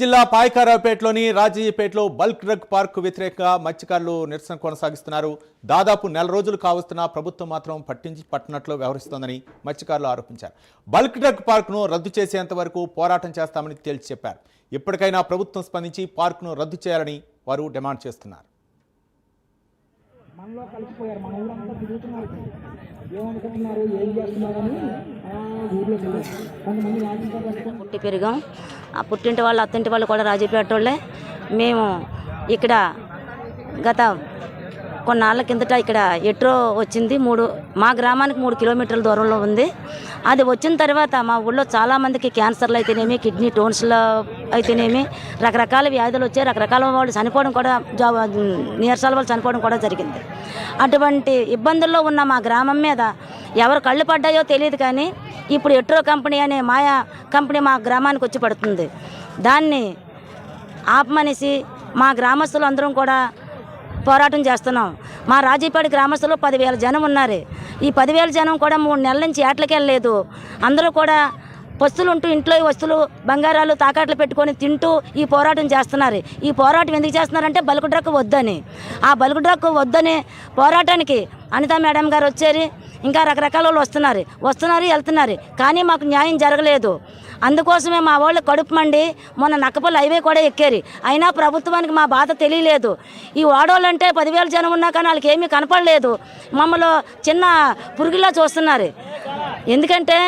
జిల్లా పాయకారావుపేటలోని రాజీపేటలో బల్క్ డ్రగ్ పార్క్ వ్యతిరేకంగా మత్స్యకారులు నిరసన కొనసాగిస్తున్నారు. దాదాపు నెల రోజులు కావస్తున్నా ప్రభుత్వం మాత్రం పట్టించి పట్టినట్లు వ్యవహరిస్తోందని మత్స్యకారులు ఆరోపించారు. బల్క్ డ్రగ్ పార్క్ను రద్దు చేసేంత వరకు పోరాటం చేస్తామని తేల్చి చెప్పారు. ఇప్పటికైనా ప్రభుత్వం స్పందించి పార్క్ను రద్దు చేయాలని వారు డిమాండ్ చేస్తున్నారు. ఏమనుకుంటున్నారు? ఏం చేస్తున్నారని? కొంతమంది పుట్టి పెరిగాం. ఆ పుట్టింటి వాళ్ళు అత్తింటి వాళ్ళు కూడా రాజీపేట వాళ్ళే. మేము ఇక్కడ గత కొన్నాళ్ళ కిందట ఇక్కడ ఎట్రో వచ్చింది. మూడు మా గ్రామానికి మూడు కిలోమీటర్ల దూరంలో ఉంది. అది వచ్చిన తర్వాత మా ఊళ్ళో చాలామందికి క్యాన్సర్లు అయితేనేమి కిడ్నీ టోన్స్లో అయితేనేమి రకరకాల వ్యాధులు వచ్చాయి. రకరకాల వాళ్ళు చనిపోవడం కూడా జా- నీరసాల వాళ్ళు చనిపోవడం కూడా జరిగింది. అటువంటి ఇబ్బందుల్లో ఉన్న మా గ్రామం మీద ఎవరు కళ్ళు పడ్డాయో తెలియదు కానీ ఇప్పుడు ఎట్రో కంపెనీ అనే మాయా కంపెనీ మా గ్రామానికి వచ్చి పడుతుంది. దాన్ని ఆపమనేసి మా గ్రామస్తులు అందరం కూడా పోరాటం చేస్తున్నాం. మా రాజీపాడి గ్రామస్తులు పదివేల జనం ఉన్నారు. ఈ పదివేల జనం కూడా మూడు నెలల నుంచి ఏట్లకెళ్ళలేదు అందరూ కూడా వస్తువులు ఉంటూ ఇంట్లో ఈ వస్తువులు బంగారాలు తాకట్లు పెట్టుకొని తింటూ ఈ పోరాటం చేస్తున్నారు. ఈ పోరాటం ఎందుకు చేస్తున్నారంటే బల్క్ డ్రక్ వద్దని. ఆ బలుకు డ్రక్ వద్దని పోరాటానికి అనితా మేడం గారు వచ్చారు. ఇంకా రకరకాల వాళ్ళు వస్తున్నారు. వస్తున్నారు వెళ్తున్నారు. కానీ మాకు న్యాయం జరగలేదు. అందుకోసమే మా వాళ్ళు కడుపు మండి మొన్న నక్కపల్లి హైవే కూడా ఎక్కారు. అయినా ప్రభుత్వానికి మా బాధ తెలియలేదు. ఈ ఓడోళ్ళంటే పదివేల జనం ఉన్నా కానీ వాళ్ళకి ఏమీ కనపడలేదు. మమ్మల్ని చిన్న పురుగులా చూస్తున్నారు. ఎందుకంటే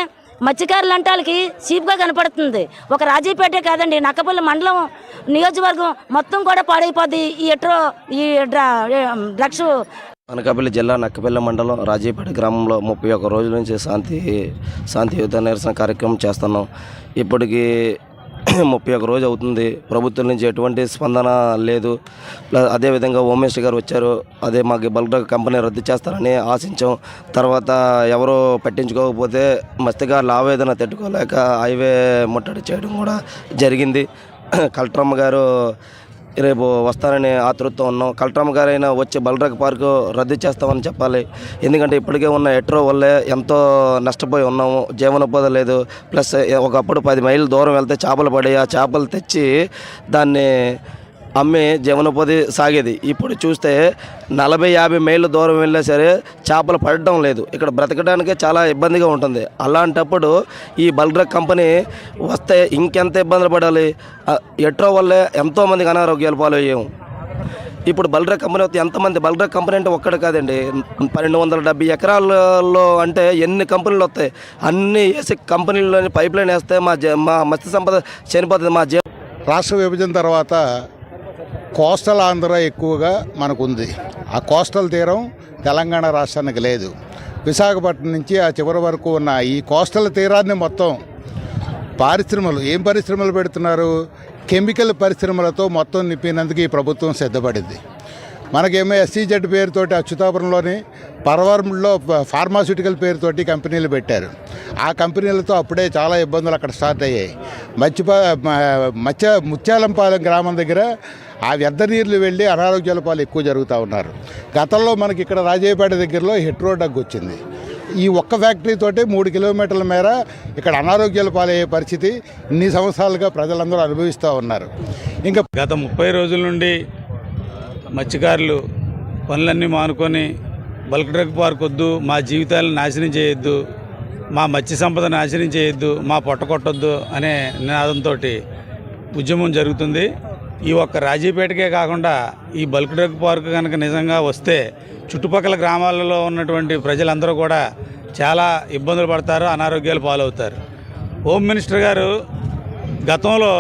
మత్స్యకారులు అంటే వాళ్ళకి చీప్గా కనపడుతుంది. ఒక రాజీపేటే కాదండి నక్కపల్లి మండలం నియోజకవర్గం మొత్తం కూడా పాడైపోద్ది. ఈ ఎట్రో ఈ డ్రగ్స్ అనకాపల్లి జిల్లా నక్కపల్లి మండలం రాజీపేట గ్రామంలో ముప్పై ఒక్క రోజుల నుంచి శాంతి శాంతియుత నిరసన కార్యక్రమం చేస్తున్నాం. ఇప్పటికీ ముప్పై ఒక్క రోజు అవుతుంది. ప్రభుత్వం నుంచి ఎటువంటి స్పందన లేదు. ప్లస్ అదేవిధంగా హోమ్ మినిస్టర్ గారు వచ్చారు. అదే మాకు బల్క్ కంపెనీ రద్దు చేస్తారని ఆశించాం. తర్వాత ఎవరో పట్టించుకోకపోతే మత్స్యకారుల ఆవేదన తట్టుకోలేక హైవే ముట్టడి చేయడం కూడా జరిగింది. కలెక్టర్ గారు రేపు వస్తారని ఆతృత్వం ఉన్నాం. కలెక్టర్ గారైనా వచ్చి బలరక్ పార్కు రద్దు చేస్తామని చెప్పాలి. ఎందుకంటే ఇప్పటికే ఉన్న ఎట్రో వల్లే ఎంతో నష్టపోయి ఉన్నాము. జీవనోపాధి లేదు. ప్లస్ ఒకప్పుడు పది మైళ్ళు దూరం వెళ్తే చేపలు పడి ఆ చేపలు తెచ్చి దాన్ని అమ్మి జీవనోపాధి సాగేది. ఇప్పుడు చూస్తే నలభై యాభై మైళ్ళ దూరం వెళ్ళినా సరే చేపలు పడడం లేదు. ఇక్కడ బ్రతకడానికే చాలా ఇబ్బందిగా ఉంటుంది. అలాంటప్పుడు ఈ బల్డ్రక్ కంపెనీ వస్తే ఇంకెంత ఇబ్బందులు పడాలి? ఎట్రో వల్లే ఎంతోమందికి అనారోగ్యాలు పాలయ్యాము. ఇప్పుడు బల్డ్రక్ కంపెనీ వస్తే ఎంతమంది బల్డ్రక్ కంపెనీ అంటే ఒక్కటి కాదండి. పన్నెండు వందల డెబ్బై ఎకరాల్లో అంటే ఎన్ని కంపెనీలు వస్తాయి? అన్ని వేసి కంపెనీల్లోని పైప్ లైన్ వేస్తే మా జ- మా మత్స్య సంపద చనిపోతుంది మా జీ రాష్ట్ర విభజన తర్వాత కోస్టల్ ఆంధ్ర ఎక్కువగా మనకుంది. ఆ కోస్టల్ తీరం తెలంగాణ రాష్ట్రానికి లేదు. విశాఖపట్నం నుంచి ఆ చివరి వరకు ఉన్న ఈ కోస్టల్ తీరాన్ని మొత్తం పరిశ్రమలు ఏం పరిశ్రమలు పెడుతున్నారు? కెమికల్ పరిశ్రమలతో మొత్తం నింపినందుకు ఈ ప్రభుత్వం సిద్ధపడింది. మనకేమో ఎస్సీజెడ్ పేరుతోటి అచ్యుతాపురంలోని పరవరంలో ఫార్మాస్యూటికల్ పేరుతోటి కంపెనీలు పెట్టారు. ఆ కంపెనీలతో అప్పుడే చాలా ఇబ్బందులు అక్కడ స్టార్ట్ అయ్యాయి. మత్స్య మత్స్య ముత్యాలంపాలెం గ్రామం దగ్గర ఆ వ్యర్థ నీళ్ళు వెళ్ళి అనారోగ్యాల పాలు ఎక్కువ జరుగుతూ ఉన్నారు. గతంలో మనకి ఇక్కడ రాజయ్యపేట దగ్గరలో హెట్రో డగ్ వచ్చింది. ఈ ఒక్క ఫ్యాక్టరీతోటే మూడు కిలోమీటర్ల మేర ఇక్కడ అనారోగ్యాల పాలయ్యే పరిస్థితి ఇన్ని సంవత్సరాలుగా ప్రజలందరూ అనుభవిస్తూ ఉన్నారు. ఇంకా గత ముప్పై రోజుల నుండి మత్స్యకారులు పనులన్నీ మానుకొని బల్క్ డ్రగ్ పార్క్ వద్దు మా జీవితాలను నాశనం చేయొద్దు మా మత్స్య సంపద నాశనం చేయొద్దు మా పొట్ట కొట్టొద్దు అనే నినాదంతో ఉద్యమం జరుగుతుంది. ఈ ఒక్క రాజీపేటకే కాకుండా ఈ బల్క్ డ్రగ్ పార్క్ కనుక నిజంగా వస్తే చుట్టుపక్కల గ్రామాలలో ఉన్నటువంటి ప్రజలందరూ కూడా చాలా ఇబ్బందులు పడతారు అనారోగ్యాలు పాలవుతారు. హోమ్ మినిస్టర్ గారు గతంలో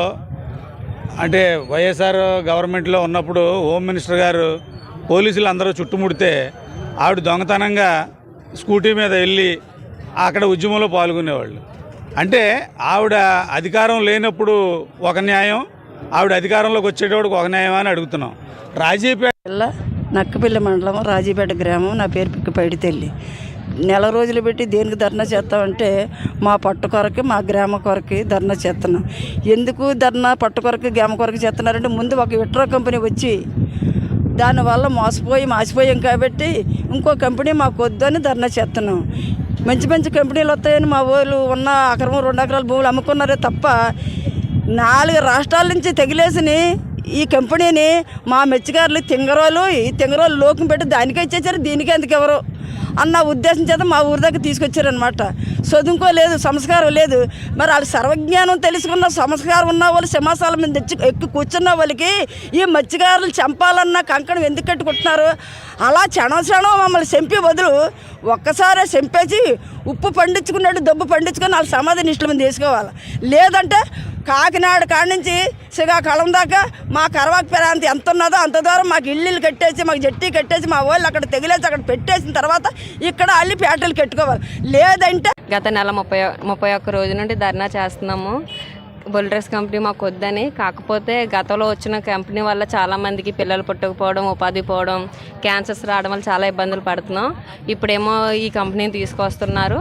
అంటే వైఎస్ఆర్ గవర్నమెంట్లో ఉన్నప్పుడు హోమ్ మినిస్టర్ గారు పోలీసులు అందరూ చుట్టుముడితే ఆవిడ దొంగతనంగా స్కూటీ మీద వెళ్ళి అక్కడ ఉద్యమంలో పాల్గొనేవాళ్ళు. అంటే ఆవిడ అధికారం లేనప్పుడు ఒక న్యాయం ఆవిడ అధికారంలోకి వచ్చేటోడు ఒక న్యాయం అని అడుగుతున్నాం. రాజీపేట జిల్లా నక్కపల్లి మండలం రాజీపేట గ్రామం నా పేరు పిక్కపైడి తెల్లి. నెల రోజులు పెట్టి దేనికి ధర్నా చేస్తామంటే మా పట్టు కొరకి మా గ్రామ కొరకి ధర్నా చేస్తున్నాం. ఎందుకు ధర్నా పట్టు కొరకి గ్రామ కొరకి చేస్తున్నారంటే ముందు ఒక విట్రో కంపెనీ వచ్చి దానివల్ల మోసపోయి మాసిపోయాం కాబట్టి ఇంకో కంపెనీ మాకు వద్దని ధర్నా చేస్తున్నాం. మంచి మంచి కంపెనీలు వస్తాయని మా ఊళ్ళు ఉన్న అక్రమం రెండు ఎకరాల భూములు అమ్ముకున్నారే తప్ప నాలుగు రాష్ట్రాల నుంచి తగిలేసిని ఈ కంపెనీని మా మెచ్చగారులు తింగరోలు ఈ తింగరోలు లోకం పెట్టి దానికే ఇచ్చేసారు దీనికి ఎందుకు ఎవరు? అన్న ఉద్దేశం చేత మా ఊరి దగ్గర తీసుకొచ్చారనమాట చదువుకోలేదు సంస్కారం లేదు. మరి వాళ్ళు సర్వజ్ఞానం తెలుసుకున్న సంస్కారం ఉన్న వాళ్ళు సింహాసాల మీద తెచ్చి ఎక్కి కూర్చున్న వాళ్ళకి ఈ మత్స్యకారులు చంపాలన్న కంకణం ఎందుకు కట్టుకుంటున్నారు? అలా క్షణం క్షణం మమ్మల్ని చంపే బదులు ఒక్కసారే చంపేసి ఉప్పు పండించుకున్నట్టు దెబ్బ పండించుకొని వాళ్ళ సమాధి నిష్ఠల మీద తీసుకోవాలి లేదంటే కాకినాడ కాడ నుంచి శ్రీకాకుళం దాకా మా కరవాక ప్రాంతం ఎంత ఉన్నదో అంత దూరం మాకు ఇల్లు కట్టేసి మాకు జట్టి కట్టేసి మా వాళ్ళు అక్కడ తెగిలేసి అక్కడ పెట్టేసిన తర్వాత ఇక్కడ అల్లి పేటలు కట్టుకోవాలి. లేదంటే గత నెల ముప్పై ముప్పై ఒక్క రోజు నుండి ధర్నా చేస్తున్నాము. బుల్డ్రెస్ కంపెనీ మాకు వద్దని. కాకపోతే గతంలో వచ్చిన కంపెనీ వల్ల చాలామందికి పిల్లలు పుట్టకపోవడం ఉపాధి పోవడం క్యాన్సర్స్ రావడం వల్ల చాలా ఇబ్బందులు పడుతున్నాం. ఇప్పుడేమో ఈ కంపెనీని తీసుకొస్తున్నారు.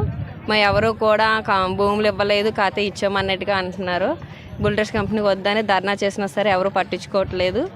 మా ఎవరు కూడా కా- భూములు ఇవ్వలేదు కాతే ఇచ్చామన్నట్టుగా అంటున్నారు. బుల్డర్స్ కంపెనీకి వద్దని ధర్నా చేసినా సరే ఎవరు పట్టించుకోవట్లేదు.